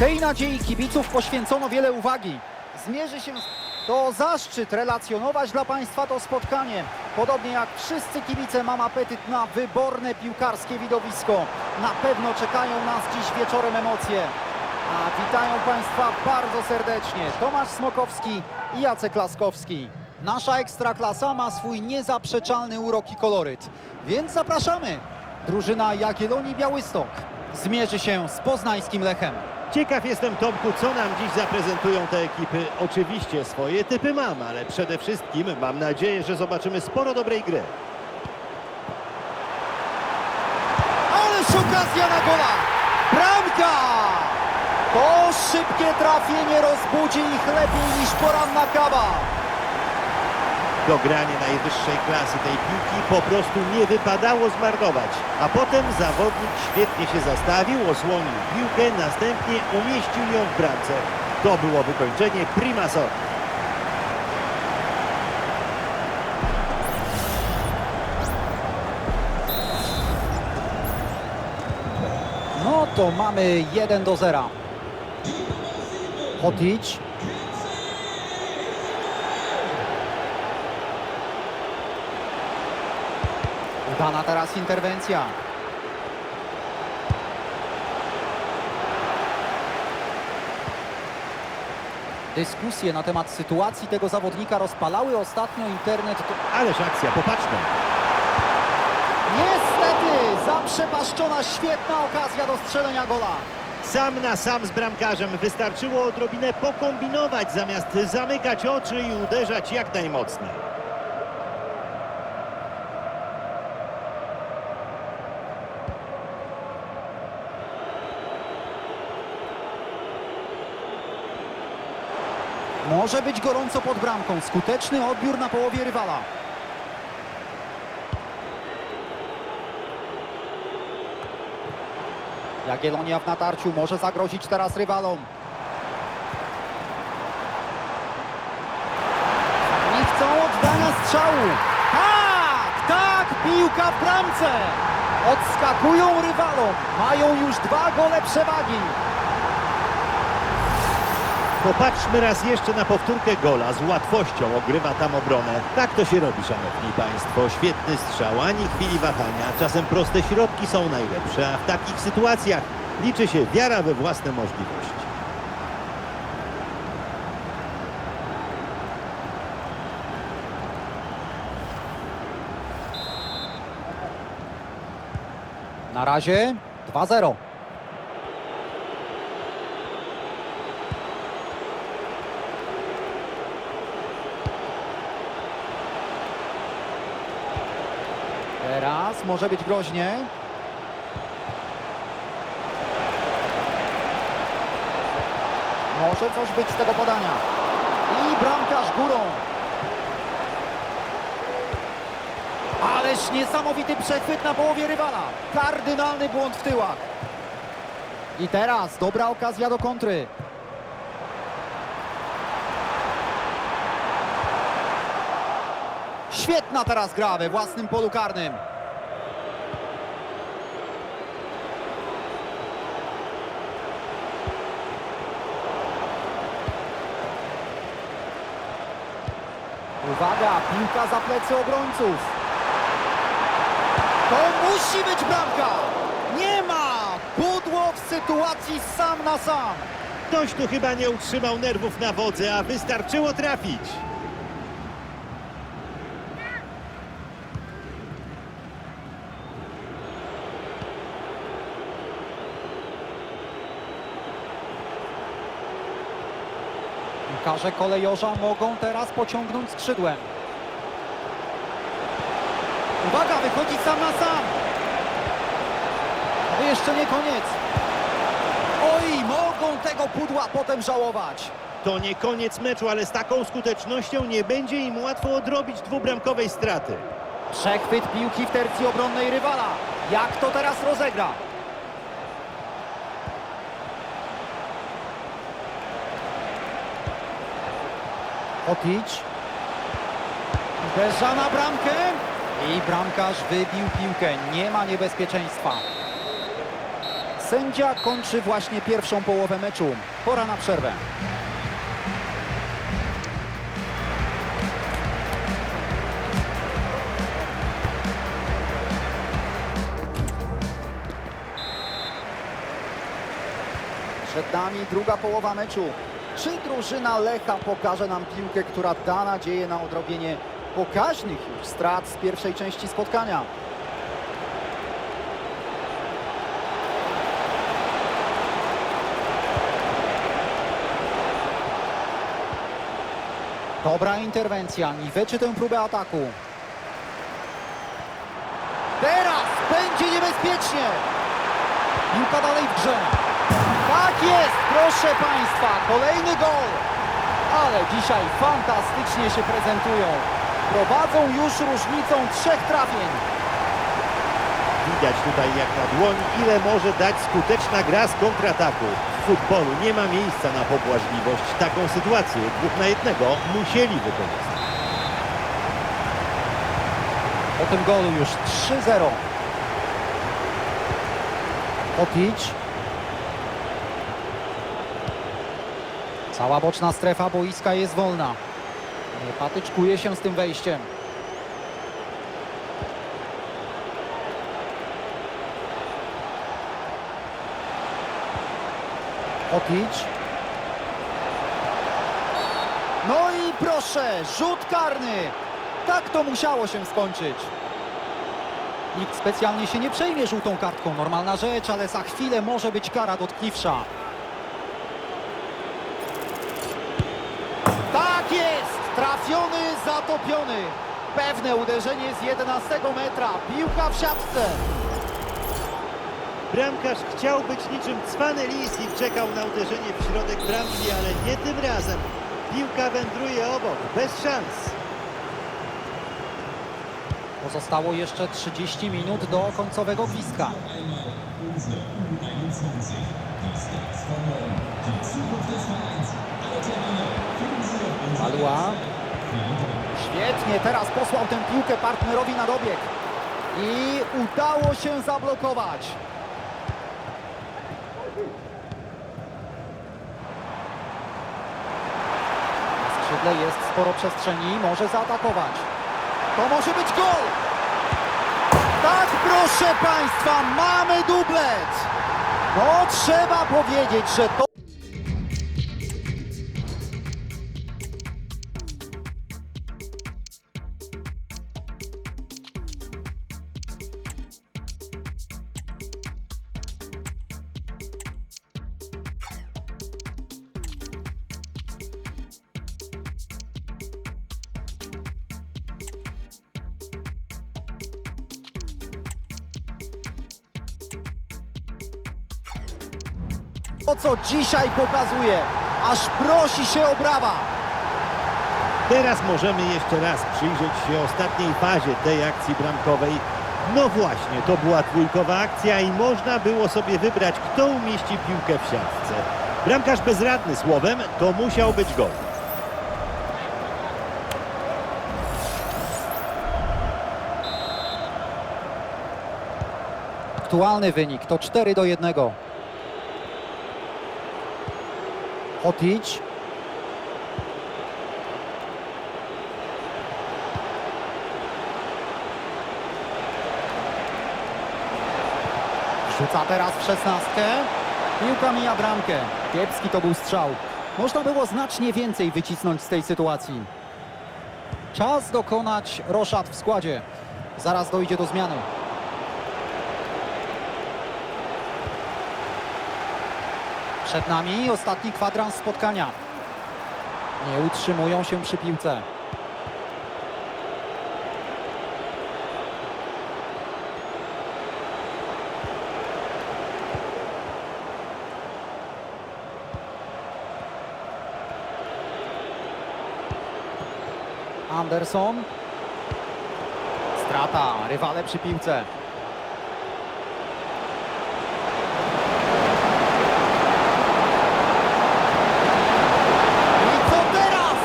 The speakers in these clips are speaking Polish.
Tej nadziei kibiców poświęcono wiele uwagi. Zmierzy się... To zaszczyt relacjonować dla Państwa to spotkanie. Podobnie jak wszyscy kibice mam apetyt na wyborne piłkarskie widowisko. Na pewno czekają nas dziś wieczorem emocje. A witają Państwa bardzo serdecznie Tomasz Smokowski i Jacek Laskowski. Nasza Ekstraklasa ma swój niezaprzeczalny urok i koloryt, więc zapraszamy. Drużyna Jagiellonii Białystok zmierzy się z poznańskim Lechem. Ciekaw jestem, Tomku, co nam dziś zaprezentują te ekipy. Oczywiście swoje typy mam, ale przede wszystkim mam nadzieję, że zobaczymy sporo dobrej gry. Ależ okazja na gola! Bramka! To szybkie trafienie rozbudzi ich lepiej niż poranna kawa. Dogranie najwyższej klasy tej piłki po prostu nie wypadało zmarnować. A potem zawodnik świetnie się zastawił, osłonił piłkę, następnie umieścił ją w bramce. To było wykończenie prima sort. No to mamy 1 do 0. Hotić. Udana teraz interwencja. Dyskusje na temat sytuacji tego zawodnika rozpalały ostatnio internet. To... Ależ akcja, popatrzmy. Niestety zaprzepaszczona świetna okazja do strzelenia gola. Sam na sam z bramkarzem wystarczyło odrobinę pokombinować, zamiast zamykać oczy i uderzać jak najmocniej. Może być gorąco pod bramką. Skuteczny odbiór na połowie rywala. Jagiellonia w natarciu może zagrozić teraz rywalom. Nie chcą oddania strzału. Tak, tak, piłka w bramce. Odskakują rywalom. Mają już dwa gole przewagi. Popatrzmy raz jeszcze na powtórkę gola. Z łatwością ogrywa tam obronę. Tak to się robi, szanowni państwo. Świetny strzał, ani chwili wahania. Czasem proste środki są najlepsze, a w takich sytuacjach liczy się wiara we własne możliwości. Na razie 2-0. Może być groźnie. Może coś być z tego podania. I bramkarz górą. Ależ niesamowity przechwyt na połowie rywala. Kardynalny błąd w tyłach. I teraz dobra okazja do kontry. Świetna teraz gra we własnym polu karnym. Uwaga, piłka za plecy obrońców. To musi być bramka! Nie ma! Pudło w sytuacji sam na sam. Ktoś tu chyba nie utrzymał nerwów na wodze, a wystarczyło trafić. Piłkarze kolejorza mogą teraz pociągnąć skrzydłem. Uwaga, wychodzi sam na sam. To jeszcze nie koniec. Oj, mogą tego pudła potem żałować. To nie koniec meczu, ale z taką skutecznością nie będzie im łatwo odrobić dwubramkowej straty. Przechwyt piłki w tercji obronnej rywala. Jak to teraz rozegra? Otić. Uderza na bramkę. I bramkarz wybił piłkę. Nie ma niebezpieczeństwa. Sędzia kończy właśnie pierwszą połowę meczu. Pora na przerwę. Przed nami druga połowa meczu. Czy drużyna Lecha pokaże nam piłkę, która da nadzieję na odrobienie pokaźnych już strat z pierwszej części spotkania? Dobra interwencja, niweczy tę próbę ataku. Teraz będzie niebezpiecznie. Piłka dalej w grze. Tak jest, proszę Państwa, kolejny gol. Ale dzisiaj fantastycznie się prezentują. Prowadzą już różnicą trzech trafień. Widać tutaj jak na dłoni, ile może dać skuteczna gra z kontrataku. W futbolu nie ma miejsca na pobłażliwość. Taką sytuację dwóch na jednego musieli wykorzystać. Po tym golu już 3-0. Opić. Cała boczna strefa boiska jest wolna. Patyczkuje się z tym wejściem. Opić. No i proszę, rzut karny. Tak to musiało się skończyć. Nikt specjalnie się nie przejmie żółtą kartką. Normalna rzecz, ale za chwilę może być kara dotkliwsza. Tak jest! Trafiony, zatopiony. Pewne uderzenie z 11 metra. Piłka w siatce. Bramkarz chciał być niczym cwany lis i czekał na uderzenie w środek bramki, ale nie tym razem. Piłka wędruje obok, bez szans. Pozostało jeszcze 30 minut do końcowego gwizdka. Balua. Świetnie, teraz posłał tę piłkę partnerowi na dobieg. I udało się zablokować. Na skrzydle jest sporo przestrzeni, może zaatakować. To może być gol! Tak, proszę Państwa, mamy dublet! No, trzeba powiedzieć, że to... dzisiaj pokazuje, aż prosi się o brawa. Teraz możemy jeszcze raz przyjrzeć się ostatniej fazie tej akcji bramkowej. No właśnie, to była trójkowa akcja i można było sobie wybrać, kto umieści piłkę w siatce. Bramkarz bezradny słowem, to musiał być gol. Aktualny wynik to 4 do 1. Hotić. Rzuca teraz w szesnastkę. Piłka mija bramkę. Kiepski to był strzał. Można było znacznie więcej wycisnąć z tej sytuacji. Czas dokonać roszad w składzie. Zaraz dojdzie do zmiany. Przed nami ostatni kwadrans spotkania. Nie utrzymują się przy piłce. Anderson. Strata, rywale przy piłce. I co teraz?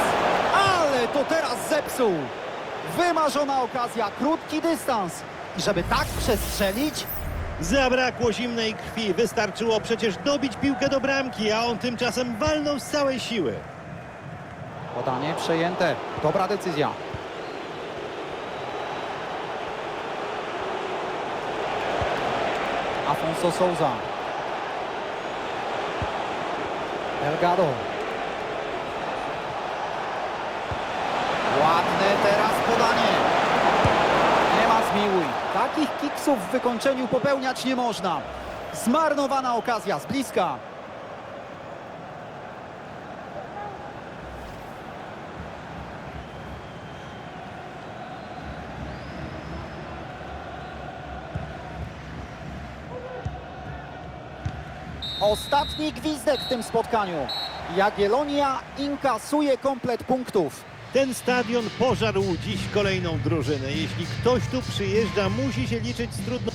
Ale to teraz zepsuł. Wymarzona okazja, krótki dystans. I żeby tak przestrzelić, Zabrakło zimnej krwi, wystarczyło przecież dobić piłkę do bramki, a on tymczasem walnął z całej siły. Podanie przejęte. Dobra decyzja. Afonso Souza. Delgado. Teraz podanie. Nie ma zmiłuj. Takich kiksów w wykończeniu popełniać nie można. Zmarnowana okazja z bliska. Ostatni gwizdek w tym spotkaniu. Jagiellonia inkasuje komplet punktów. Ten stadion pożarł dziś kolejną drużynę. Jeśli ktoś tu przyjeżdża, musi się liczyć z trudno...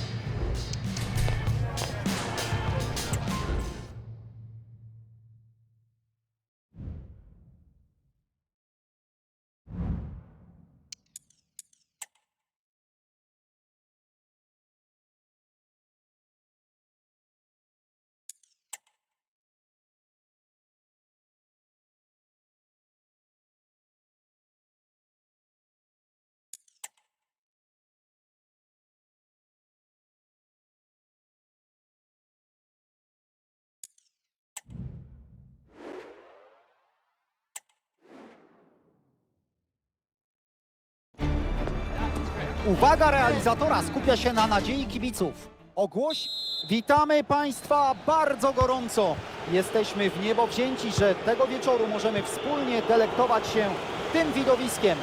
Uwaga realizatora skupia się na nadziei kibiców. Ogłoś. Witamy Państwa bardzo gorąco. Jesteśmy w niebo wzięci, że tego wieczoru możemy wspólnie delektować się tym widowiskiem.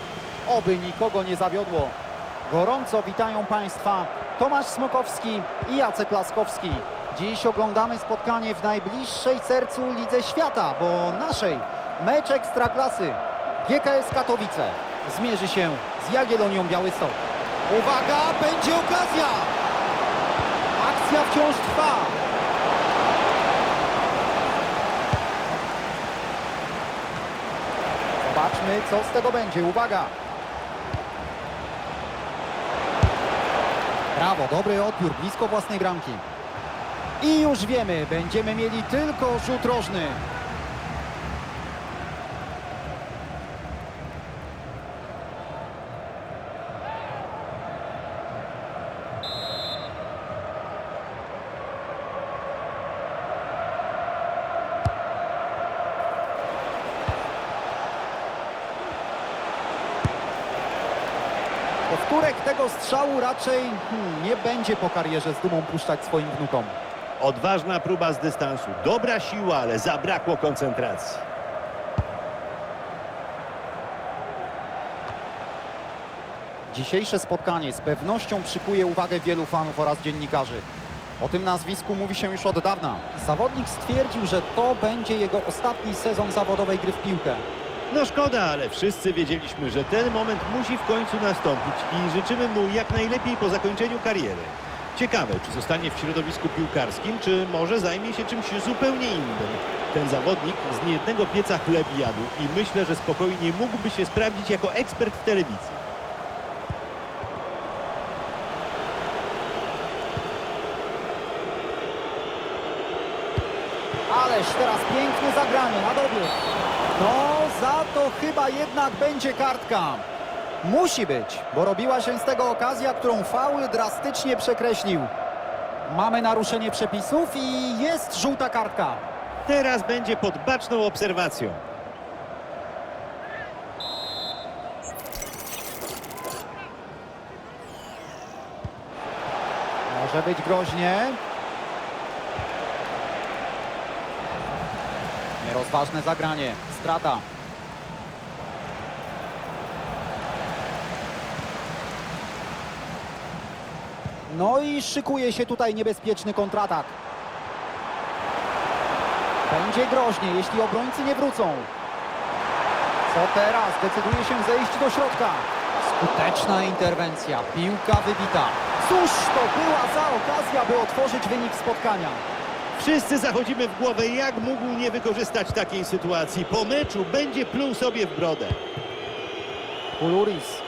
Oby nikogo nie zawiodło. Gorąco witają Państwa Tomasz Smokowski i Jacek Laskowski. Dziś oglądamy spotkanie w najbliższej sercu Lidze Świata, bo naszej mecz Ekstraklasy. GKS Katowice zmierzy się z Jagiellonią Białystok. Uwaga, będzie okazja! Akcja wciąż trwa. Zobaczmy, co z tego będzie. Uwaga! Brawo, dobry odbiór, blisko własnej bramki. I już wiemy, będziemy mieli tylko rzut rożny. Powtórek tego strzału raczej hmm, nie będzie po karierze z dumą puszczać swoim wnukom. Odważna próba z dystansu. Dobra siła, ale zabrakło koncentracji. Dzisiejsze spotkanie z pewnością przykuje uwagę wielu fanów oraz dziennikarzy. O tym nazwisku mówi się już od dawna. Zawodnik stwierdził, że to będzie jego ostatni sezon zawodowej gry w piłkę. No szkoda, ale wszyscy wiedzieliśmy, że ten moment musi w końcu nastąpić i życzymy mu jak najlepiej po zakończeniu kariery. Ciekawe, czy zostanie w środowisku piłkarskim, czy może zajmie się czymś zupełnie innym. Ten zawodnik z niejednego pieca chleb jadł i myślę, że spokojnie mógłby się sprawdzić jako ekspert w telewizji. Ależ teraz piękne zagranie na dobieg. No, za to chyba jednak będzie kartka. Musi być, bo robiła się z tego okazja, którą faul drastycznie przekreślił. Mamy naruszenie przepisów i jest żółta kartka. Teraz będzie pod baczną obserwacją. Może być groźnie. Nierozważne zagranie. Strata. No i szykuje się tutaj niebezpieczny kontratak. Będzie groźnie, jeśli obrońcy nie wrócą. Co teraz? Decyduje się zejść do środka. Skuteczna interwencja. Piłka wybita. Cóż to była za okazja, by otworzyć wynik spotkania. Wszyscy zachodzimy w głowę, jak mógł nie wykorzystać takiej sytuacji. Po meczu będzie pluł sobie w brodę. Kuluris.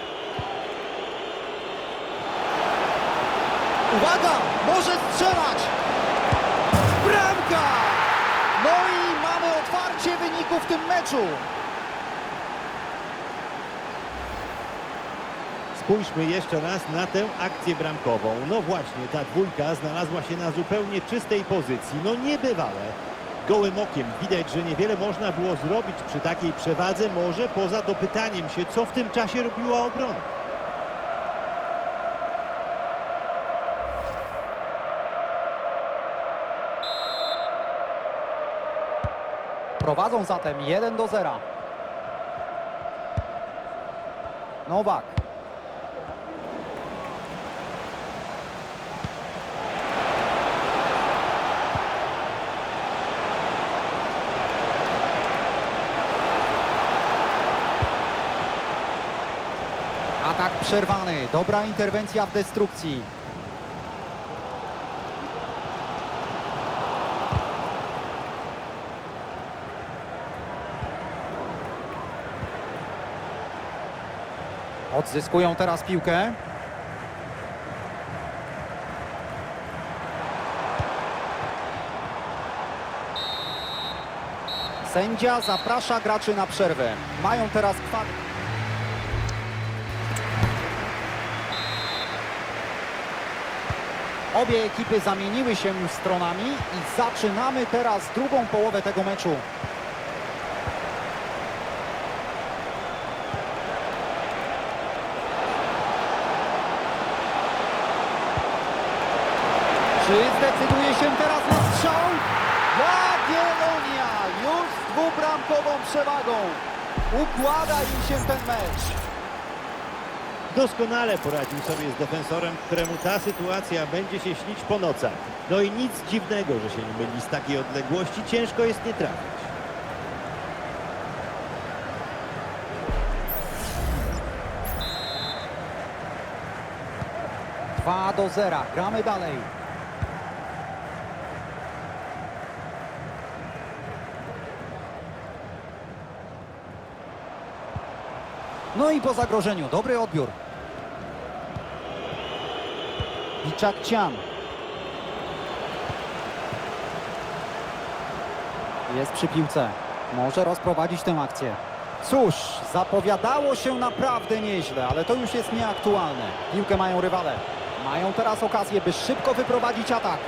Uwaga! Może strzelać! Bramka! No i mamy otwarcie wyniku w tym meczu. Spójrzmy jeszcze raz na tę akcję bramkową. No właśnie, ta dwójka znalazła się na zupełnie czystej pozycji. No niebywale. Gołym okiem widać, że niewiele można było zrobić przy takiej przewadze, może poza dopytaniem się, co w tym czasie robiła obrona. Prowadzą zatem 1 do 0. Nowak. Atak przerwany. Dobra interwencja w destrukcji. Odzyskują teraz piłkę. Sędzia zaprasza graczy na przerwę. Mają teraz kwar... Obie ekipy zamieniły się stronami i zaczynamy teraz drugą połowę tego meczu. Czy zdecyduje się teraz na strzał? Jagiellonia już z dwubramkową przewagą. Układa im się ten mecz. Doskonale poradził sobie z defensorem, któremu ta sytuacja będzie się śnić po nocach. No i nic dziwnego, że się nie myli z takiej odległości, ciężko jest nie trafić. Dwa do zera. Gramy dalej. No i po zagrożeniu. Dobry odbiór. Biczak Cian. Jest przy piłce. Może rozprowadzić tę akcję. Cóż, zapowiadało się naprawdę nieźle, ale to już jest nieaktualne. Piłkę mają rywale. Mają teraz okazję, by szybko wyprowadzić atak.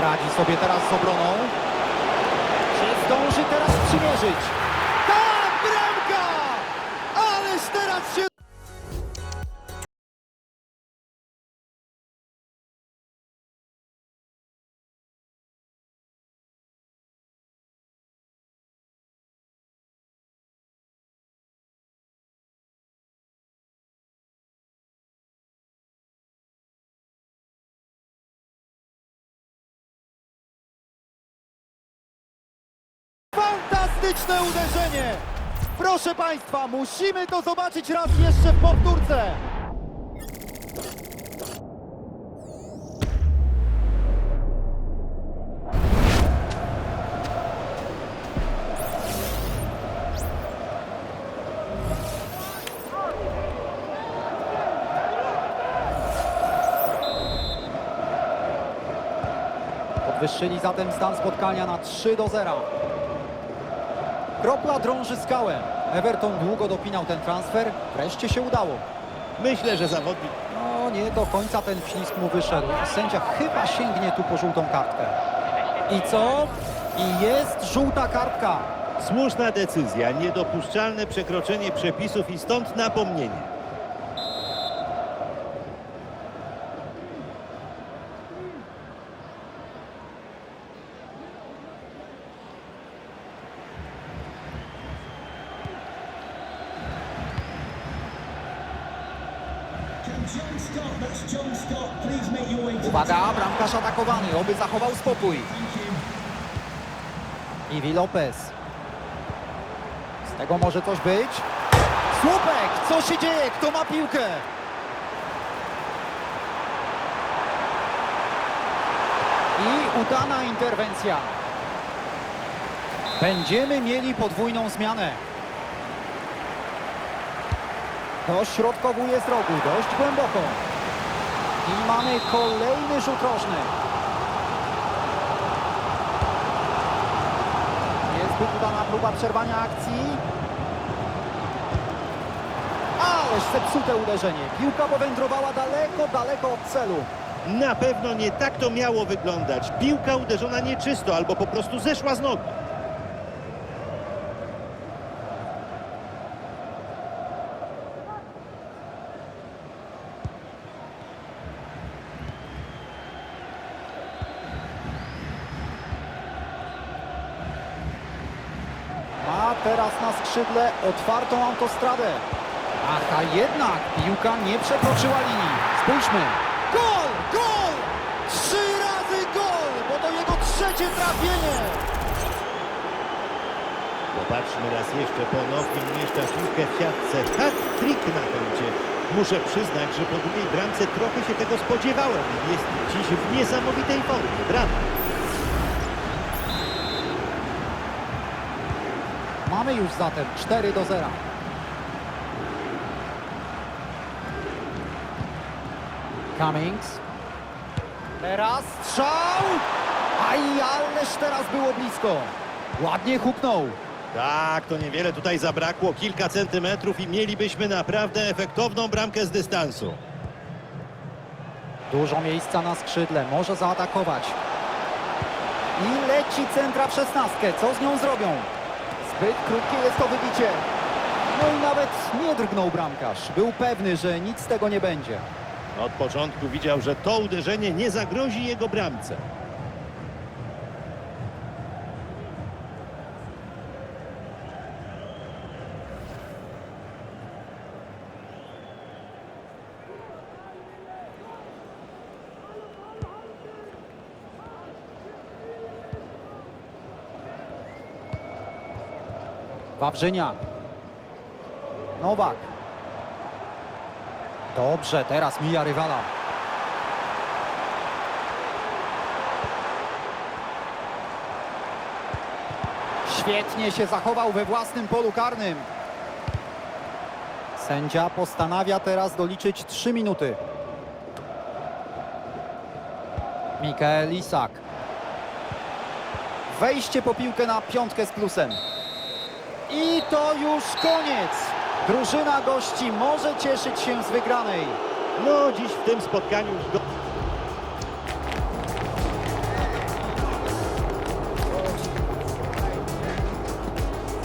Radzi sobie teraz z obroną. Czy zdąży teraz przymierzyć? Tak, bramka! Ależ teraz się... Fantastyczne uderzenie! Proszę Państwa, musimy to zobaczyć raz jeszcze w powtórce. Podwyższyli zatem stan spotkania na 3 do 0. Kropla drąży skałę. Everton długo dopinał ten transfer. Wreszcie się udało. Myślę, że zawodnik No nie do końca ten wślizg mu wyszedł. Sędzia chyba sięgnie tu po żółtą kartkę. I co? I jest żółta kartka. Słuszna decyzja, niedopuszczalne przekroczenie przepisów i stąd napomnienie. Uwaga, bramkarz atakowany, oby zachował spokój. Iwi Lopez. Z tego może coś być? Słupek! Co się dzieje? Kto ma piłkę? I udana interwencja. Będziemy mieli podwójną zmianę. Dośrodkowuje z rogu, dość głęboko. I mamy kolejny rzut rożny. Niezbyt udana próba przerwania akcji. Ależ zepsute uderzenie. Piłka powędrowała daleko, daleko od celu. Na pewno nie tak to miało wyglądać. Piłka uderzona nieczysto albo po prostu zeszła z nogi. Ma teraz na skrzydle otwartą autostradę. Ach, a jednak piłka nie przekroczyła linii. Spójrzmy. Gol! Gol! Trzy razy gol! Bo to jego trzecie trafienie. Popatrzmy raz jeszcze ponownie umieszcza piłkę w siatce. Tak, trik na koncie. Muszę przyznać, że po drugiej bramce trochę się tego spodziewałem. Jest dziś w niesamowitej formie. Brawo. Mamy już zatem 4 do 0. Cummings. Teraz strzał! Aj, ależ teraz było blisko. Ładnie huknął. Tak, to niewiele tutaj zabrakło. Kilka centymetrów i mielibyśmy naprawdę efektowną bramkę z dystansu. Dużo miejsca na skrzydle, może zaatakować. I leci centra w szesnastkę. Co z nią zrobią? Zbyt krótkie jest to wybicie. No i nawet nie drgnął bramkarz. Był pewny, że nic z tego nie będzie. Od początku widział, że to uderzenie nie zagrozi jego bramce. Wawrzynia. Nowak. Dobrze, teraz mija rywala. Świetnie się zachował we własnym polu karnym. Sędzia postanawia teraz doliczyć 3 minuty. Mikael Isak. Wejście po piłkę na piątkę z plusem. I to już koniec. Drużyna gości może cieszyć się z wygranej. No, dziś w tym spotkaniu... do-